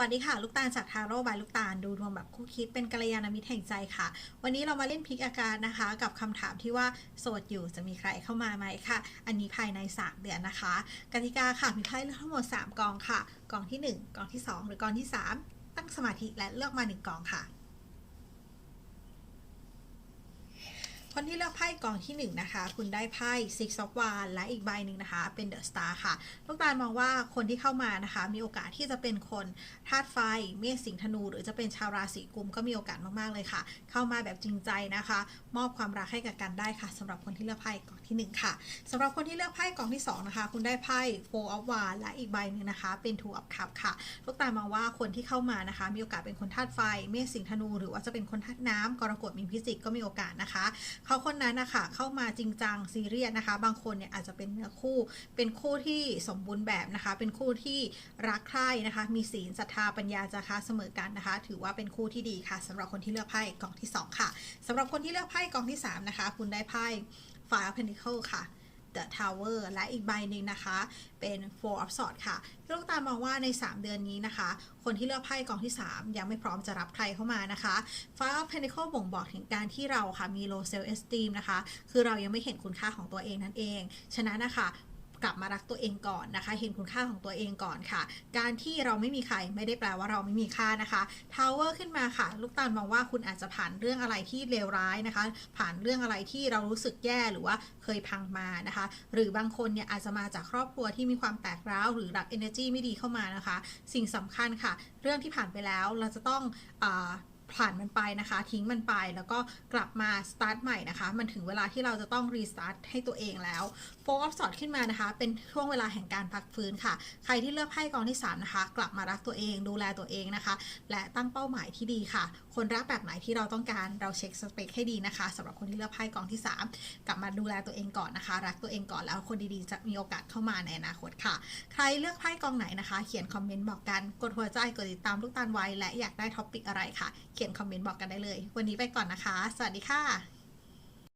วัสดีค่ะ ลูกตาลจากทาโร่บายลูกตาลดูดวงแบบคู่คิดเป็นกัลยาณมิตรแห่งใจค่ะ วันนี้เรามาเล่นพลิกอาการนะคะ กับคำถามที่ว่าโสดอยู่จะมีใครเข้ามาไหมค่ะ อันนี้ภายใน 3 เดือนนะคะ กติกาค่ะมีไพ่ทั้งหมด 3 กองค่ะ กองที่ 1 กองที่ 2 หรือกองที่ 3 ตั้งสมาธิและเลือกมา 1 กองค่ะ คนที่เลือกไพ่กองที่1นนะคะ คุณได้ไพ่ Six of Wands และอีกใบหนึ่งนะคะ เป็น The Star ค่ะ ลูกตาลมองว่าคนที่เข้ามานะคะ มีโอกาสที่จะเป็นคนธาตุไฟ เมษสิงห์ธนู หรือจะเป็นชาวราศีกุมก็มีโอกาสมากๆเลยค่ะ เข้ามาแบบจริงใจนะคะ มอบความรักให้กับกันได้ค่ะสำหรับคนที่เลือกไพ่กองที่ 1 ค่ะสำหรับคนที่เลือกไพ่กองที่2นะคะ คุณได้ไพ่ Four of Wands และอีกใบหนึ่งนะคะ เป็น Two of Cups ค่ะ ลูกตาลมองว่าคนที่เข้ามานะคะ มีโอกาสเป็นคนธาตุไฟ เมษสิงห์ธนู หรือว่าจะเป็นคนธาตุน้ำกรกฎมีนพิจิกก็มีโอกาสนะคะเขาคนนั้นนะคะเข้ามาจริงจังซีเรียสนะคะ บางคนเนี่ยอาจจะเป็นเนื้อคู่ เป็นคู่ที่สมบูรณ์แบบนะคะ เป็นคู่ที่รักใคร่นะคะ มีศีลศรัทธาปัญญาจะคะเสมอกันนะคะ ถือว่าเป็นคู่ที่ดีค่ะสำหรับคนที่เลือกไพ่กองที่ 2 ค่ะสำหรับคนที่เลือกไพ่กองที่ 3 นะคะ คุณได้ไพ่ Five Pentacles ค่ะ The Tower และอีกใบหนึ่งนะคะเป็น Four of Swords ค่ะลูกตามองว่าใน 3 เดือนนี้นะคะ คนที่เลือกไพ่กองที่ 3 ยังไม่พร้อมจะรับใครเข้ามานะคะ Five of Pentacles บ่งบอกถึงการที่เราค่ะมี low self esteem นะคะ คือเรายังไม่เห็นคุณค่าของตัวเองนั่นเอง ฉะนั้นนะคะ กลับมารักตัวเองก่อนนะคะ เห็นคุณค่าของตัวเองก่อนค่ะ การที่เราไม่มีใครไม่ได้แปลว่าเราไม่มีค่านะคะทาวเวอร์ขึ้นมาค่ะ ลูกตาลมองว่าคุณอาจจะผ่านเรื่องอะไรที่เลวร้ายนะคะ ผ่านเรื่องอะไรที่เรารู้สึกแย่หรือว่าเคยพังมานะคะ หรือบางคนเนี่ยอาจจะมาจากครอบครัวที่มีความแตกร้าวหรือรับ energy ไม่ดีเข้ามานะคะ สิ่งสำคัญค่ะ เรื่องที่ผ่านไปแล้วเราจะต้องอ ผ่านมันไปนะคะ ทิ้งมันไปแล้วก็กลับมาสตาร์ทใหม่นะคะ มันถึงเวลาที่เราจะต้องรีสตาร์ทให้ตัวเองแล้วโฟกัสสอดขึ้นมานะคะ เป็นช่วงเวลาแห่งการพักฟื้นค่ะ ใครที่เลือกไพ่กองที่ 3 นะคะ กลับมารักตัวเองดูแลตัวเองนะคะ และตั้งเป้าหมายที่ดีค่ะ คนรักแบบไหนที่เราต้องการเราเช็คสเปคให้ดีนะคะสำหรับคนที่เลือกไพ่กองที่ 3 กลับมาดูแลตัวเองก่อนนะคะ รักตัวเองก่อนแล้วคนดีๆ จะมีโอกาสเข้ามาในอนาคตค่ะ ใครเลือกไพ่กองไหนนะคะ เขียนคอมเมนต์บอกกันกดหัวใจกดติดตามลูกตาลไว้และอยากได้ท็อปิกอะไรค่ะเขียนคอมเมนต์บอกกันได้เลย วันนี้ไปก่อนนะคะ สวัสดีค่ะ